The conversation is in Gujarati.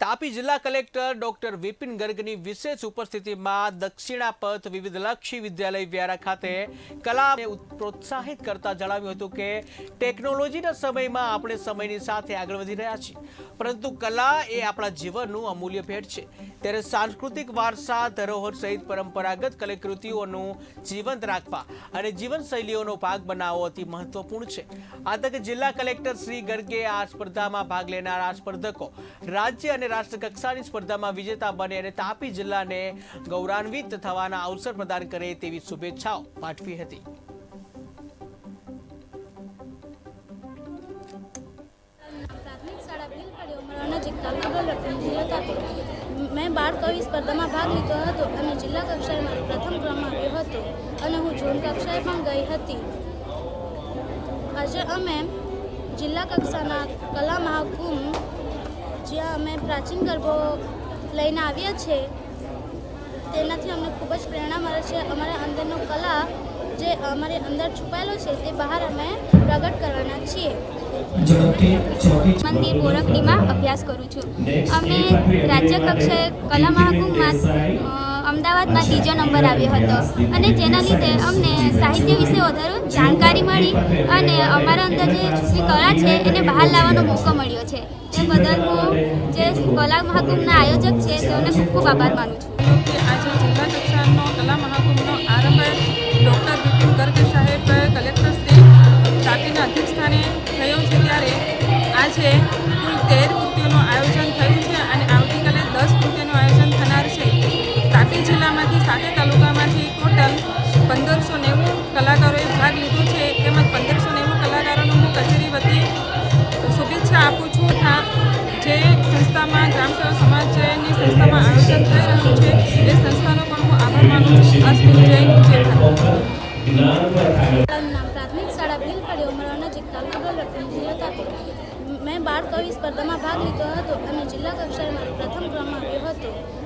તાપી જિલ્લા કલેક્ટર ડોક્ટર વિપિન ગર્ગની વિશેષ ઉપસ્થિતિમાં દક્ષિણા પથ વિવિધલક્ષી વિદ્યાલય વ્યારા ખાતે કલાને પ્રોત્સાહિત કરતા જણાવ્યું હતું કે ટેકનોલોજીના સમયમાં આપણે સમયની સાથે આગળ વધી રહ્યા છીએ. પરંતુ કલા એ આપણા જીવનનું અમૂલ્ય ભેટ છે. ત્યારે સાંસ્કૃતિક વારસા ધરોહર સહિત પરંપરાગત કલાકૃતિઓનું જીવંત રાખવા અને જીવનશૈલીઓનો ભાગ બનાવવો અતિ મહત્વપૂર્ણ છે. આ તકે જિલ્લા કલેક્ટર શ્રી ગર્ગે આ સ્પર્ધામાં ભાગ લેનારા સ્પર્ધકો રાજ્ય અને રાષ્ટ્ર કક્ષાની સ્પર્ધામાં વિજેતા બને અને તાપી જિલ્લાને ગૌરવાન્વિત થવાના અવસર પ્રદાન કરે તેવી શુભેચ્છાઓ પાઠવી હતી. મેં બાળ કવિ સ્પર્ધામાં ભાગ લીધો હતો અને જિલ્લા કક્ષાએ મારો પ્રથમ ક્રમ આવ્યો હતો અને હું ઝોન કક્ષાએ પણ ગઈ હતી. આજે અમે જિલ્લા કક્ષાના કલા મહાકુંભ જ્યાં અમે પ્રાચીન ગરબો લઈને આવ્યા છે તેનાથી અમને ખૂબ જ પ્રેરણા મળે છે. અમારા અંદરનો કલા જે અમારી અંદર છુપાયેલો છે, તે બહાર અમે પ્રગટ કરવાના છીએ. મંદિર બોરકડીમાં અભ્યાસ કરું છું. અમે રાજ્ય કક્ષાએ કલા મહાકુંભમાં અમદાવાદમાં ત્રીજો નંબર આવ્યો હતો અને જેના લીધે અમને સાહિત્ય વિશે વધારે જાણકારી મળી અને અમારા અંદર જે કળા છે, એને બહાર લાવવાનો મોકો મળ્યો છે. બદલ હું જે કલા મહાકુંભના આયોજક છે, તેઓને ખૂબ ખૂબ આભાર માનું છું. કે આજે જિલ્લા કક્ષાનો કલા મહાકુંભનો આરંભ ડૉક્ટર વિપિન ગર્ગ સાહેબ, કલેક્ટર શ્રી તાપીના અધ્યક્ષસ્થાને થયો છે ત્યારે આજે કુલ તેર કૃતિઓનું આયોજન થયું છે અને આવતીકાલે દસ કૃતિઓનું આયોજન થનાર છે. તાપી જિલ્લામાંથી સાતે તાલુકામાંથી ટોટલ પંદરસો નેવું કલાકારોએ ભાગ લીધો છે. તેમજ પંદરસો સમાજની સંસ્થામાં આયોજન થઈ પણ હું આભાર પ્રાથમિક શાળા ભીલખડી ઉમરા નજીક જિલ્લો મેં બાળ કવિ સ્પર્ધામાં ભાગ લીધો હતો અને જિલ્લા કક્ષાએ મારો પ્રથમ ક્રમ આવ્યો હતો.